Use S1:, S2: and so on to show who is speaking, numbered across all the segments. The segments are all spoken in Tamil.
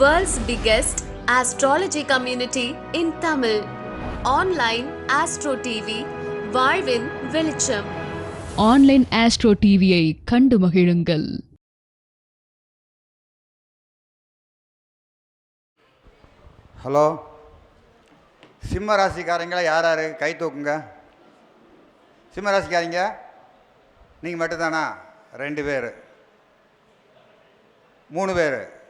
S1: World's biggest astrology community in Tamil. Online Astro TV, வாழ்வின் வெளிச்சம்.
S2: ஆன்லைன் ஆஸ்ட்ரோ டிவியை கண்டு மகிழுங்கள்.
S3: ஹலோ சிம்ம ராசிக்காரங்கள யார் யார் கை தூக்குங்க. சிம்ம ராசிக்காரங்க? நீங்கள் மட்டும்தானா? ரெண்டு பேர். மூணு பேர்.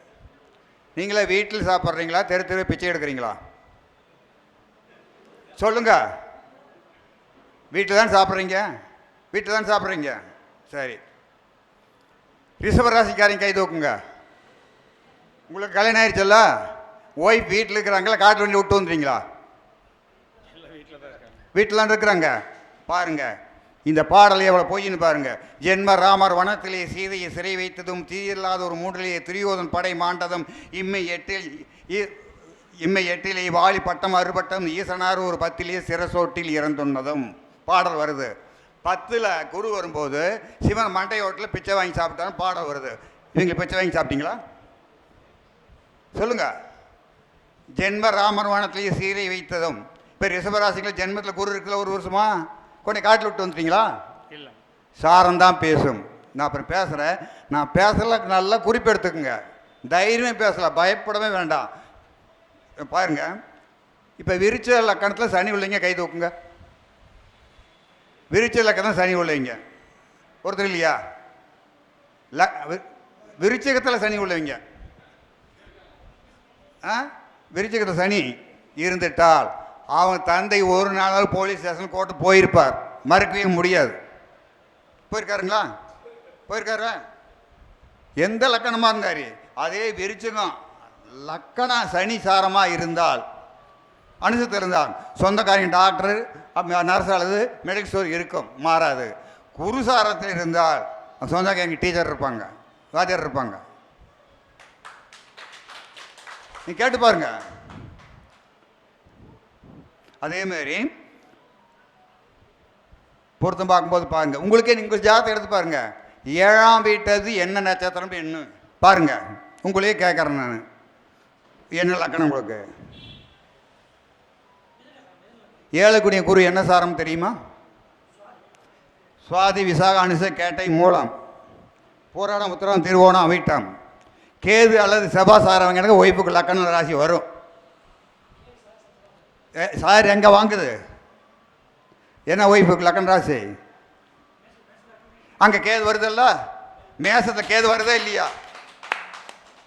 S3: நீங்களே வீட்டில் சாப்பிட்றீங்களா? தெரு தெரு பிச்சை எடுக்கிறீங்களா? சொல்லுங்க. வீட்டில் தான் சாப்பிட்றீங்க? வீட்டில் தான் சாப்பிட்றீங்க? சரி. ரிஷப ராசிக்காரங்க கை தூக்குங்க. உங்களுக்கு கல்யாணம் ஆயிடுச்சுல்ல ஒய்ஃப் வீட்டில் இருக்கிறாங்களா காட்டு வண்டி விட்டு வந்துறீங்களா வீட்டில் தான் இருக்கிறாங்க. பாருங்க. இந்த பாடல் எவ்வளோ பொய்ன்னு பாருங்க. ஜென்ம ராமர் வனத்திலே சீதையை சிறை வைத்ததும் தீயில்லாத ஒரு மூன்றிலே துரியோதன் படை மாண்டதும் இம்மை எட்டில் இ- இம்மை எட்டிலே வாலி பட்டம் அறுபட்டம் ஈசனார் ஒரு பத்திலே சிரசோட்டில் இறந்துள்ளதும் பாடல் வருது. பத்தில் குரு வரும்போது சிவன் மண்டையோட்டில் பிச்சை வாங்கி சாப்பிட்டான்னு பாடல் வருது. இவங்க பிச்சை வாங்கி சாப்பிட்டீங்களா? சொல்லுங்க. ஜென்ம ராமர் வானத்திலேயே சீரை வைத்ததும். இப்போ ரிஷபராசிகள் ஜென்மத்தில் குரு இருக்குல்ல ஒரு வருஷமா? கொஞ்சம் காட்டில் விட்டு வந்துட்டீங்களா?
S4: இல்லை.
S3: சாரம் தான் பேசும். நான் அப்புறம் பேசுகிறேன் நான் பேசல நல்லா குறிப்பெடுத்துக்குங்க தைரியமே பேசலாம். பயப்படவே வேண்டாம். பாருங்க. இப்போ விருச்ச லக்கணத்தில் சனி உள்ளீங்க கை தூக்குங்க. விருச்ச லக்கணம் சனி உள்ளீங்க. ஒருத்தர் இல்லையா? ல விருச்சிகத்தில் சனி உள்ளவங்க ஆ? விருச்சிகத்தில் சனி இருந்துட்டால் அவன் தந்தை ஒரு நாளாவது போலீஸ் ஸ்டேஷன் கோர்ட்டு போயிருப்பார். மறுக்கவே முடியாது. போயிருக்காருங்களா? போயிருக்காரு? எந்த லக்கணமாக இருந்தார்? அதே விரிச்சகம். லக்கணம் சனி சாரமாக இருந்தால் அனுசத்து இருந்தால் சொந்தக்காரங்க டாக்டர் நர்ஸ் அல்லது மெடிக்கல் ஸ்டோர் இருக்கும் மாறாது. குருசாரத்தில் இருந்தால் சொந்தக்காரங்க டீச்சர் இருப்பாங்க வாத்தியார் இருப்பாங்க. நீ கேட்டு பாருங்கள் அதேமாரி பொருத்தம் பார்க்கும்போது பாருங்கள் உங்களுக்கே நீங்கள் ஜாதகம் எடுத்து பாருங்கள் ஏழாம் வீட்டது என்ன நட்சத்திரம் என்ன? பாருங்க. உங்களையே கேட்குறேன் நான். என்ன லக்கணம் உங்களுக்கு? ஏழுக்குடிய குரு என்ன சாரம் தெரியுமா? சுவாதி விசாக அனுச கேட்டை மூலம். போராடம் உத்தரம் திருவோணம் அவிட்டம் கேது அல்லது செபா சாரவங்க எனக்கு ஒய்ஃபுக்கு லக்கண ராசி வரும். சார் எங்கே வாங்குது? என்ன ஒய்ஃபு லக்கன் ராசி? அங்கே கேது வருதல்ல? மேசத்தில் கேது வருதா இல்லையா?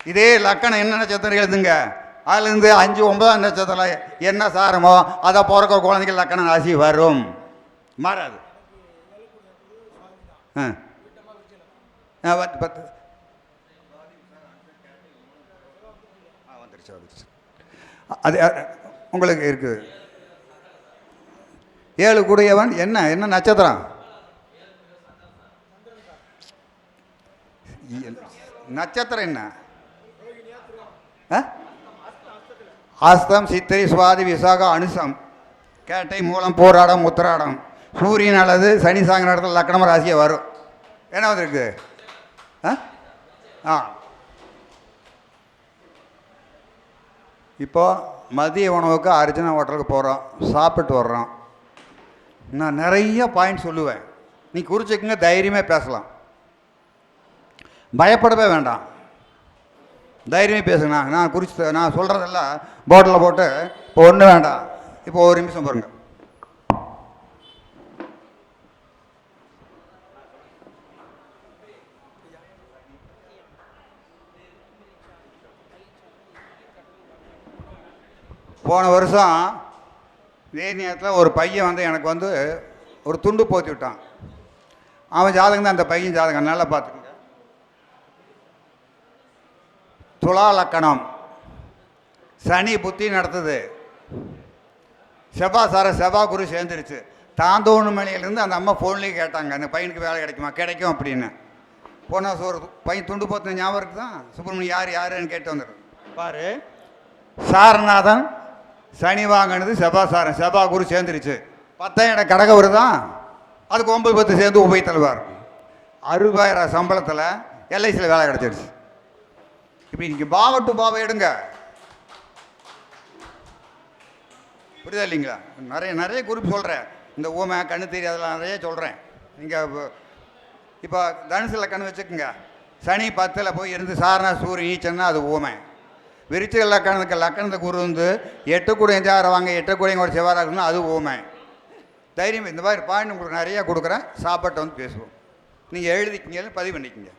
S3: இதே லக்கணம் என்ன நட்சத்திரம் எழுதுங்க? அதுலேருந்து அஞ்சு ஒன்பதாம் நட்சத்திரம் என்ன சாரமோ அதை பிறக்க குழந்தைகள் லக்கணம் ராசி வரும். மாறாது. ஆ. ஆ, பத்து பத்து வந்துருச்சு வந்துருச்சு. அது உங்களுக்கு இருக்குது. ஏழு கூடியவன் என்ன? என்ன நட்சத்திரம்? நட்சத்திரம் என்ன? ஆ? அஸ்தம் சித்திரை சுவாதி விசாகா அனுசம் கேட்டை மூலம் போராடம் உத்திராடம். சூரியன் அல்லது சனி சாங்க நேரத்தில் லக்கணம் ராசியை வரும். என்ன வந்திருக்கு? ஆ? ஆ. மதிய உணவுக்கு அர்ஜுனா ஹோட்டலுக்கு போகிறோம் சாப்பிட்டு வர்றோம். நான் நிறைய பாயிண்ட் சொல்லுவேன். நீ குறிச்சிக்கங்க தைரியமாக பேசலாம். பயப்படவே வேண்டாம். தைரியமே பேசுங்க. நான் குறிச்சு நான் சொல்கிறதெல்லாம் போட்டில் போட்டு இப்போ ஒன்றும் வேண்டாம். இப்போ ஒரு நிமிஷம் பாருங்கள் போன வருஷம் இதே நேரத்தில் ஒரு பையன் வந்து எனக்கு வந்து ஒரு துண்டு போத்தி விட்டான். அவன் ஜாதகம் தான் அந்த பையன் ஜாதகம். நல்லா பார்த்துக்கங்க. துலா லக்கணம். சனி புத்தி நடத்துது. செவ்வா சார செவ்வா குரு சேர்ந்துருச்சு. தாந்தோணு மணியிலேருந்து அந்த அம்மா ஃபோன்லேயே கேட்டாங்க அந்த பையனுக்கு வேலை கிடைக்குமா? கிடைக்கும் அப்படின்னு. போன ஒரு பையன் துண்டு போத்தின ஞாபகம் இருக்குதான் சுப்பிரமணியம் யார் யாருன்னு கேட்டு வந்துடு பாரு. சாரநாதன் சனி வாங்கினது செவ்வா சாரன் செவ்வா குரு சேர்ந்துருச்சு. பத்தாயிரம் இடம் கடகவர் தான் அதுக்கு ஒன்பது பத்து சேர்ந்து உபய தலைவார் அறுபதாயிரம் சம்பளத்தில் எல்ஐசியில் வேலை கிடச்சிருச்சு. இப்படி நீங்கள் பாவ டு பாவை எடுங்க. புரியுதா இல்லைங்களா? நிறைய நிறைய குறிப்பு சொல்கிறேன் இந்த ஊமை கண்ணு தெரியாதெல்லாம் நிறைய சொல்கிறேன் நீங்கள் இப்போ தனுசில் கண் வச்சுக்கோங்க. சனி பத்தில் போய் இருந்து சாரணா சூரியன் ஈச்சன்னா அது ஊமை. விருச்சிக லக்கணத்துக்கு லக்கணத்தை குரு வந்து எட்டு கூட எஞ்சாரம் வாங்க எட்டு கூட கூட செவ்வாறாக அது ஊமை. தைரியம் இந்த மாதிரி பாயிண்ட் உங்களுக்கு நிறையா கொடுக்குறேன். சாப்பாட்டை வந்து பேசுவோம். நீங்கள் எழுதிக்கிங்க பதிவு பண்ணிக்கிங்க.